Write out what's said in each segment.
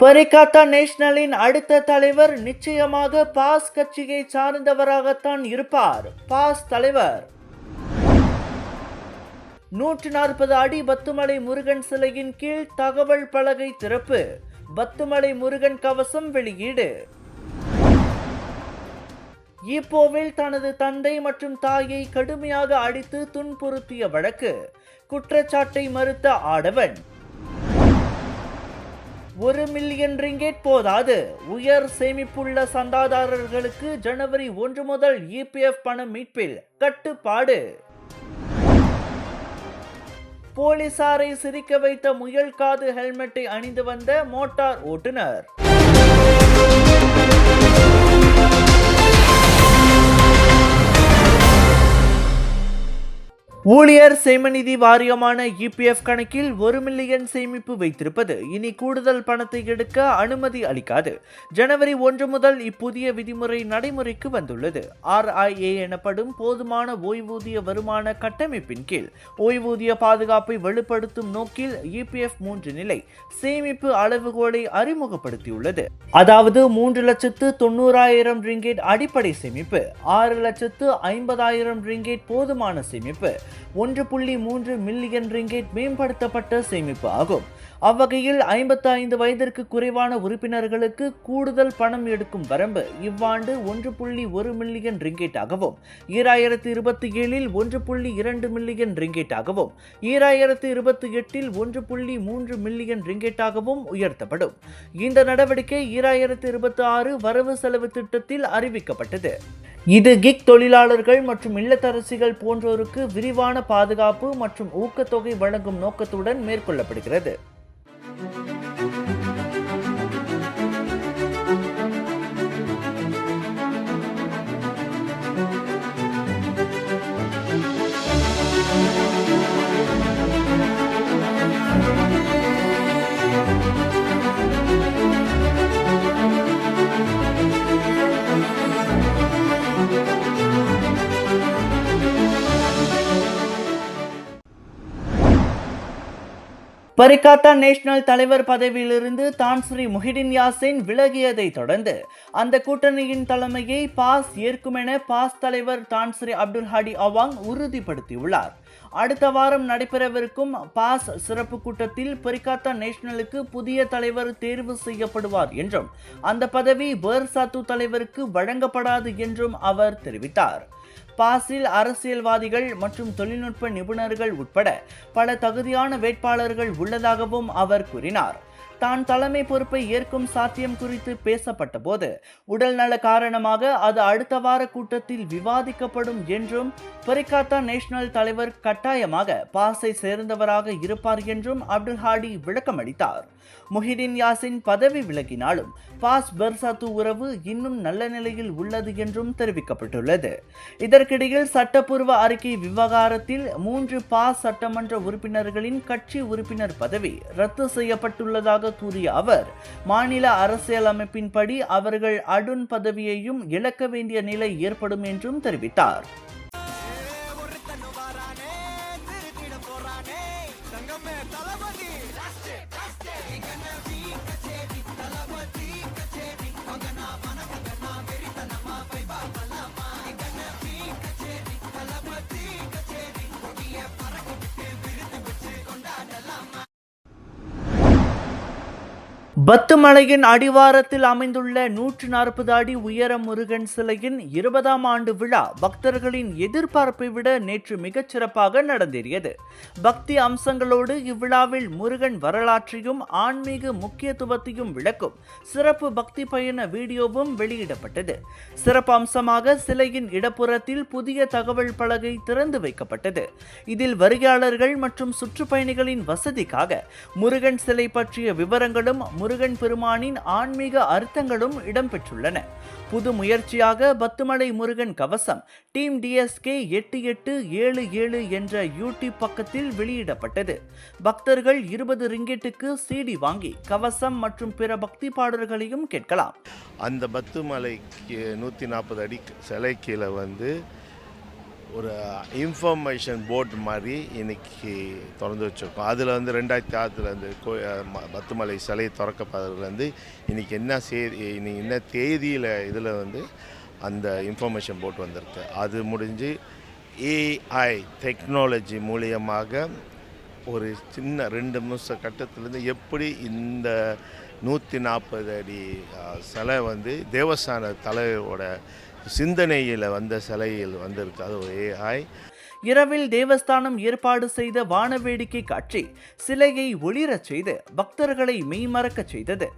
பரிகாத்தா நேஷனலின் அடுத்த தலைவர் நிச்சயமாக பாஸ் கட்சியை சார்ந்தவராகத்தான் இருப்பார். பாஸ் தலைவர். நூற்று நாற்பது அடி பத்துமலை முருகன் சிலையின் கீழ் தகவல் பலகை திறப்பு. பத்துமலை முருகன் கவசம் வெளியீடு. ஈப்போவில் தனது தந்தை மற்றும் தாயை கடுமையாக அடித்து துன்புறுத்திய வழக்கு. குற்றச்சாட்டை மறுத்த ஆடவன். ஒரு மில்லியன் ரிங்கேட் போதாது. உயர் சேமிப்புள்ள சந்தாதாரர்களுக்கு ஜனவரி ஒன்று முதல் இபிஎஃப் பணம் மீட்பில் கட்டுப்பாடு. போலீசாரை சிரிக்க வைத்த முயல் காது ஹெல்மெட்டை அணிந்து வந்த மோட்டார் ஓட்டுநர். ஊழியர் சேமநிதி வாரியமான இபிஎஃப் கணக்கில் ஒரு மில்லியன் சேமிப்பு வைத்திருப்பது இனி கூடுதல் பணத்தை எடுக்க அனுமதி அளிக்காது. ஜனவரி ஒன்று முதல் இப்புதிய விதிமுறை நடைமுறைக்கு வந்துள்ளது. ஆர்ஐஏ எனப்படும் போதுமான ஓய்வூதிய வருமான கட்டமைப்பின் கீழ் ஓய்வூதிய பாதுகாப்பை வலுப்படுத்தும் நோக்கில் இபிஎஃப் மூன்று நிலை சேமிப்பு அளவுகோலை அறிமுகப்படுத்தியுள்ளது. அதாவது மூன்று லட்சத்து தொண்ணூறாயிரம் ரிங்கேட் அடிப்படை சேமிப்பு ஆறு லட்சத்து ஐம்பதாயிரம் ரிங்கேட் போதுமான சேமிப்பு ஒன்று புள்ளி மூன்று மில்லியன் ரிங்கேட் மேம்படுத்தப்பட்ட சேமிப்பு ஆகும். அவ்வகையில் ஐம்பத்தைந்து வயதிற்கு குறைவான உறுப்பினர்களுக்கு கூடுதல் பணம் எடுக்கும் வரம்பு இவ்வாண்டு ஒன்று புள்ளி ஒரு மில்லியன் ரிங்கேட்டாகவும் ஈராயிரத்து இருபத்தி ஏழில் ஒன்று புள்ளி இரண்டு மில்லியன் ரிங்கேட்டாகவும் ஈராயிரத்து இருபத்தி எட்டில் ஒன்று புள்ளி மூன்று மில்லியன் ரிங்கேட்டாகவும் உயர்த்தப்படும். இந்த நடவடிக்கை ஈராயிரத்து இருபத்தி ஆறு வரவு செலவு திட்டத்தில் அறிவிக்கப்பட்டது. இது கிக் தொழிலாளர்கள் மற்றும் இல்லத்தரசிகள் போன்றோருக்கு விரிவான பாதுகாப்பு மற்றும் ஊக்கத்தொகை வழங்கும் நோக்கத்துடன் மேற்கொள்ளப்படுகிறது. பரிகாத்தா நேஷனல் தலைவர் பதவியிலிருந்து தான்ஸ்ரீ முஹிடின் யாசின் விலகியதை தொடர்ந்து அந்த கூட்டணியின் தலைமையை பாஸ் ஏற்கும் என பாஸ் தலைவர் Tan Sri Abdul Hadi Awang உறுதிப்படுத்தியுள்ளார். அடுத்த வாரம் நடைபெறவிருக்கும் பாஸ் சிறப்பு கூட்டத்தில் பெரிகாத்தா நேஷனலுக்கு புதிய தலைவர் தேர்வு செய்யப்படுவார் என்றும் அந்த பதவி பேர்சாத்து தலைவருக்கு வழங்கப்படாது என்றும் அவர் தெரிவித்தார். பாஸில் அரசியல்வாதிகள் மற்றும் தொழில்நுட்ப நிபுணர்கள் உட்பட பல தகுதியான வேட்பாளர்கள் உள்ளதாகவும் அவர் கூறினார். தான் தலைமை பொறுப்பை ஏற்கும் சாத்தியம் குறித்து பேசப்பட்ட போது உடல் நல காரணமாக அது அடுத்த வார கூட்டத்தில் விவாதிக்கப்படும் என்றும் பரிகாத்தா நேஷனல் தலைவர் கட்டாயமாக பாஸை சேர்ந்தவராக இருப்பார் என்றும் அப்துல் ஹாடி விளக்கமளித்தார். முஹிடின் யாசின் பதவி விலகினாலும் பாஸ் பெர்சாத்து உறவு இன்னும் நல்ல நிலையில் உள்ளது என்றும் தெரிவிக்கப்பட்டுள்ளது. இதற்கிடையில் சட்டப்பூர்வ அறிக்கை விவகாரத்தில் மூன்று பாஸ் சட்டமன்ற உறுப்பினர்களின் கட்சி உறுப்பினர் பதவி ரத்து செய்யப்பட்டுள்ளதாக கூறிய அவர் மாநில அரசியலமைப்பின்படி அவர்கள் அடுன் பதவியையும் இழக்க வேண்டிய நிலை ஏற்படும் என்றும் தெரிவித்தார். பத்துமலையின் அடிவாரத்தில் அமைந்துள்ள நூற்று நாற்பது அடி உயர முருகன் சிலையின் இருபதாம் ஆண்டு விழா பக்தர்களின் எதிர்பார்ப்பை விட நேற்று மிகச் சிறப்பாக நடந்தேறியது. பக்தி அம்சங்களோடு இவ்விழாவில் முருகன் வரலாற்றையும் ஆன்மீக முக்கியத்துவத்தையும் விளக்கும் சிறப்பு பக்தி பயண வீடியோவும் வெளியிடப்பட்டது. சிறப்பு அம்சமாக சிலையின் இடப்புறத்தில் புதிய தகவல் பலகை திறந்து வைக்கப்பட்டது. இதில் வருகையாளர்கள் மற்றும் சுற்றுப்பயணிகளின் வசதிக்காக முருகன் சிலை பற்றிய விவரங்களும் முருகன் பெருமானின் ஆன்மீக அர்த்தங்களும் இடம்பெற்றுள்ளன. புது முயற்சியாக பத்துமலை முருகன் கவசம் டீம் டிஎஸ்கே எட்டு எட்டு ஏழு ஏழு என்ற யூடியூப் பக்கத்தில் வெளியிடப்பட்டது. பக்தர்கள் இருபது ரிங்கெட்டுக்கு சிடி வாங்கி கவசம் மற்றும் பிற பக்தி பாடல்களையும் கேட்கலாம். அந்த பத்துமலை நூற்றி நாற்பது அடி சிலை கீழே வந்து ஒரு இன்ஃபர்மேஷன் போர்டு மாதிரி இன்னைக்கு திறந்து வச்சுருக்கோம். அதில் வந்து ரெண்டாயிரத்தி ஆறுலேருந்து கோ பத்துமலை சிலை திறக்கப்படுறதுலேருந்து இன்றைக்கி என்ன செய்தி இன்னைக்கு என்ன தேதியில் இதில் வந்து அந்த இன்ஃபர்மேஷன் போர்டு வந்திருக்கு. அது முடிஞ்சு ஏஐ டெக்னாலஜி மூலியமாக ஒரு சின்ன ரெண்டு நிமிஷ கட்டத்துலேருந்து எப்படி இந்த நூற்றி நாற்பது அடி சிலை வந்து தேவஸ்தான தலைவரோட சிந்தனையில் வந்த சிலையில் வந்திருக்கு அது ஒரு ஏஐ இரவில் தேவஸ்தானம் ஏற்பாடு செய்த வானவேடிக்கை காட்சி சிலையை ஒளிரச் செய்து பக்தர்களை மெய்மறக்கச் செய்தது.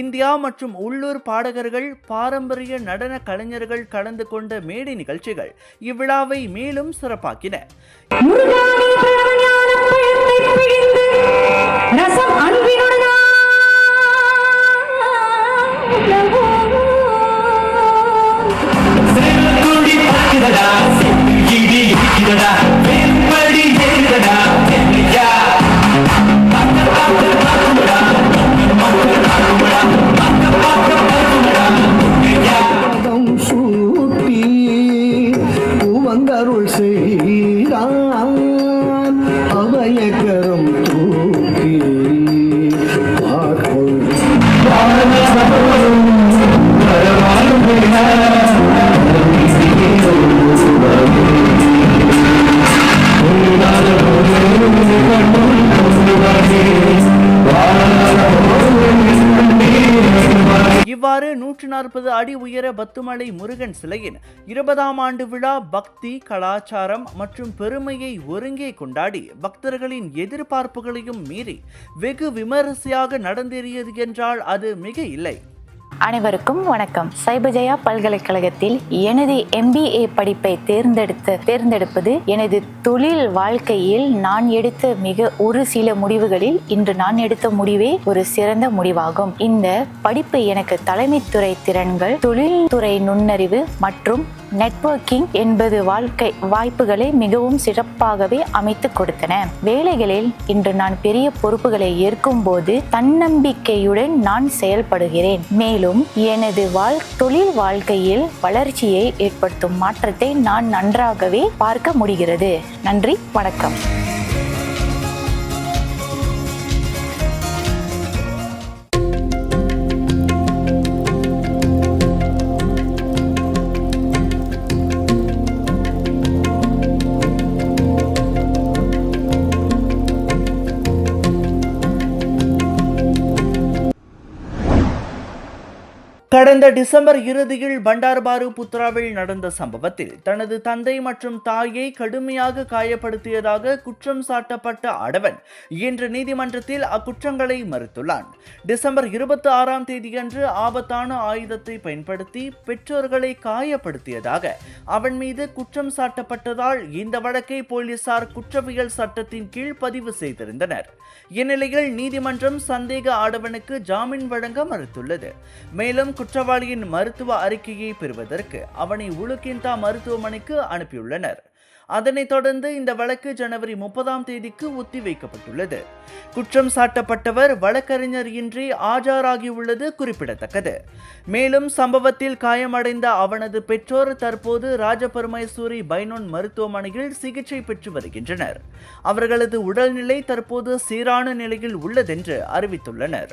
இந்தியா மற்றும் உள்ளூர் பாடகர்கள் பாரம்பரிய நடன கலைஞர்கள் கலந்து கொண்ட மேடை நிகழ்ச்சிகள் இவ்விழாவை மேலும் சிறப்பாக்கின. நூற்று நாற்பது அடி உயர பத்துமலை முருகன் சிலையின் இருபதாம் ஆண்டு விழா பக்தி கலாச்சாரம் மற்றும் பெருமையை ஒருங்கே கொண்டாடி பக்தர்களின் எதிர்பார்ப்புகளையும் மீறி வெகு விமரிசையாக நடந்தேறியது என்றால் அது மிக இல்லை. அனைவருக்கும் வணக்கம். சைபஜயா பல்கலைக்கழகத்தில் எனது எம்பிஏ படிப்பை தேர்ந்தெடுத்த தேர்ந்தெடுப்பது எனது தொழில் வாழ்க்கையில் நான் எடுத்த மிக ஒரு சில முடிவுகளில் இன்று நான் எடுத்த முடிவே ஒரு சிறந்த முடிவாகும். இந்த படிப்பு எனக்கு தலைமைத்துறை திறன்கள் தொழில்துறை நுண்ணறிவு மற்றும் நெட்வொர்க்கிங் என்பது வாழ்க்கை வாய்ப்புகளை மிகவும் சிறப்பாகவே அமைத்து கொடுத்தன. வேலைகளில் இன்று நான் பெரிய பொறுப்புகளை ஏற்கும் போது தன்னம்பிக்கையுடன் நான் செயல்படுகிறேன். மேலும் எனது வாழ் தொழில் வாழ்க்கையில் வளர்ச்சியை ஏற்படுத்தும் மாற்றத்தை நான் நன்றாகவே பார்க்க முடிகிறது. நன்றி வணக்கம். கடந்த டிசம்பர் இறுதியில் பண்டார்பாரு புத்ராவில் நடந்த சம்பவத்தில் தனது தந்தை மற்றும் தாயை கடுமையாக காயப்படுத்தியதாக குற்றம் சாட்டப்பட்ட அடவன் இன்று நீதிமன்றத்தில் அக்குற்றங்களை மறுத்துள்ளான். டிசம்பர் இருபத்தி ஆறாம் தேதியன்று ஆபத்தான ஆயுதத்தை பயன்படுத்தி பெற்றோர்களை காயப்படுத்தியதாக அவன் மீது குற்றம் சாட்டப்பட்டதால் இந்த வழக்கை போலீசார் குற்றவியல் சட்டத்தின் கீழ் பதிவு செய்திருந்தனர். இந்நிலையில் நீதிமன்றம் சந்தேக ஆடவனுக்கு ஜாமீன் வழங்க மறுத்துள்ளது. மேலும் குற்றவாளியின் மருத்துவ அறிக்கையை பெறுவதற்கு அவனை உலுக்கின்டா மருத்துவமனைக்கு அனுப்பியுள்ளனர். அதனைத் தொடர்ந்து இந்த வழக்கு ஜனவரி முப்பதாம் தேதிக்கு ஒத்திவைக்கப்பட்டுள்ளது. குற்றம் சாட்டப்பட்டவர் வழக்கறிஞர் இன்றி ஆஜராகியுள்ளது குறிப்பிடத்தக்கது. மேலும் சம்பவத்தில் காயமடைந்த அவனது பெற்றோர் தற்போது ராஜபெருமைசூரி பைனோன் மருத்துவமனையில் சிகிச்சை பெற்று வருகின்றனர். அவர்களது உடல்நிலை தற்போது சீரான நிலையில் உள்ளதென்று அறிவித்துள்ளனர்.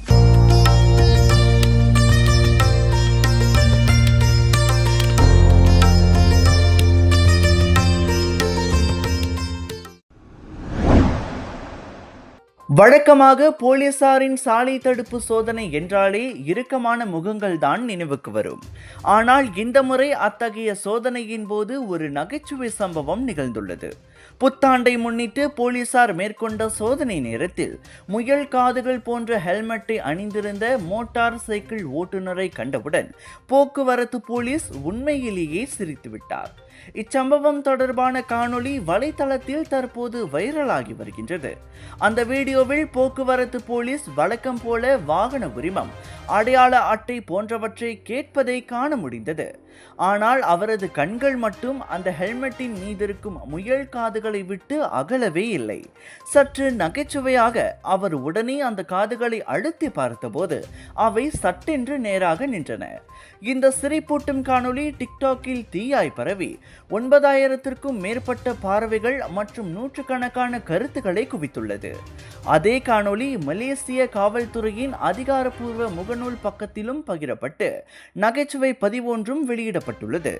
வழக்கமாக போலீசாரின் சாலை தடுப்பு சோதனை என்றாலே இறுக்கமான முகங்கள் தான் நினைவுக்கு வரும். ஆனால் இந்த முறை அத்தகைய சோதனையின் போது ஒரு நகைச்சுவை சம்பவம் நிகழ்ந்துள்ளது. புத்தாண்டை முன்னிட்டு போலீசார் மேற்கொண்ட சோதனை நேரத்தில் முயல் காதுகள் போன்ற ஹெல்மெட்டை அணிந்திருந்த மோட்டார் சைக்கிள் ஓட்டுநரை கண்டவுடன் போக்குவரத்து போலீஸ் உண்மையிலேயே சிரித்துவிட்டார். இச்சம்பவம் தொடர்பான காணொளி வலைதளத்தில் தற்போது வைரலாகி வருகின்றது. அந்த வீடியோவில் போக்குவரத்து போலீஸ் வழக்கம் போல வாகன உரிமம் அடையாள அட்டை போன்றவற்றை கேட்பதை காண முடிந்தது. ஆனால் அவரது கண்கள் மட்டும் அந்த ஹெல்மெட்டின் மீதிருக்கும் முயல் காதுகளை விட்டு அகலவே இல்லை. சற்று நகைச்சுவையாக அவர் உடனே அந்த காதுகளை அழுத்தி பார்த்தபோது அவை சட்டென்று நேராக நின்றன. இந்த சிரிப்பூட்டும் காணொளி டிக்டாக்கில் தீயாய் பரவி ஒன்பதாயிரத்திற்கும் மேற்பட்ட பார்வைகள் மற்றும் நூற்றுக்கணக்கான கருத்துக்களை குவித்துள்ளது. அதே காணொளி மலேசிய காவல்துறையின் அதிகாரப்பூர்வ முகநூல் பக்கத்திலும் பகிரப்பட்டு நகைச்சுவை பதிவொன்றும் வெளியிடப்பட்டுள்ளது.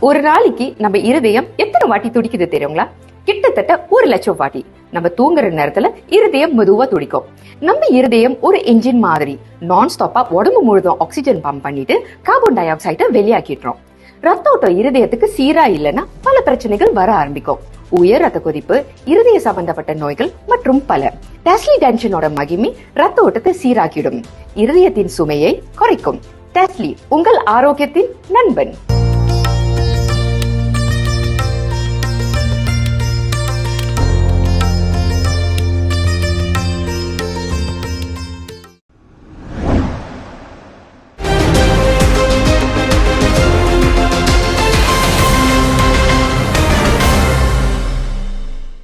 ஒரு நாளைக்கு நம்ம இருதயம் எத்தனை வாட்டி துடிக்குது தெரியுங்களா? கிட்டத்தட்ட ஒரு லட்சம் வாட்டி. நம்ம தூங்குற நேரத்துல இருதயம் மெதுவா துடிக்கும். நம்ம இருதயம் ஒரு என்ஜின் மாதிரி நான் ஸ்டாப்பா உடம்பு முழுதும் ஆக்சிஜன் பம்ப் பண்ணிட்டு கார்பன் டை ஆக்சைடை வெளியாக்கிடுறோம். ரத்த ஓட்டம் இருதயத்துக்கு சீரா இல்லைன்னா பல பிரச்சனைகள் வர ஆரம்பிக்கும். உயர் ரத்த கொதிப்பு இருதய சம்பந்தப்பட்ட நோய்கள் மற்றும் பல. டெஸ்லி டென்ஷனோட மகிமை ரத்த ஓட்டத்தை சீராக்கிடும் இருதயத்தின் சுமையை குறைக்கும். டெஸ்லி உங்கள் ஆரோக்கியத்தின் நண்பன்.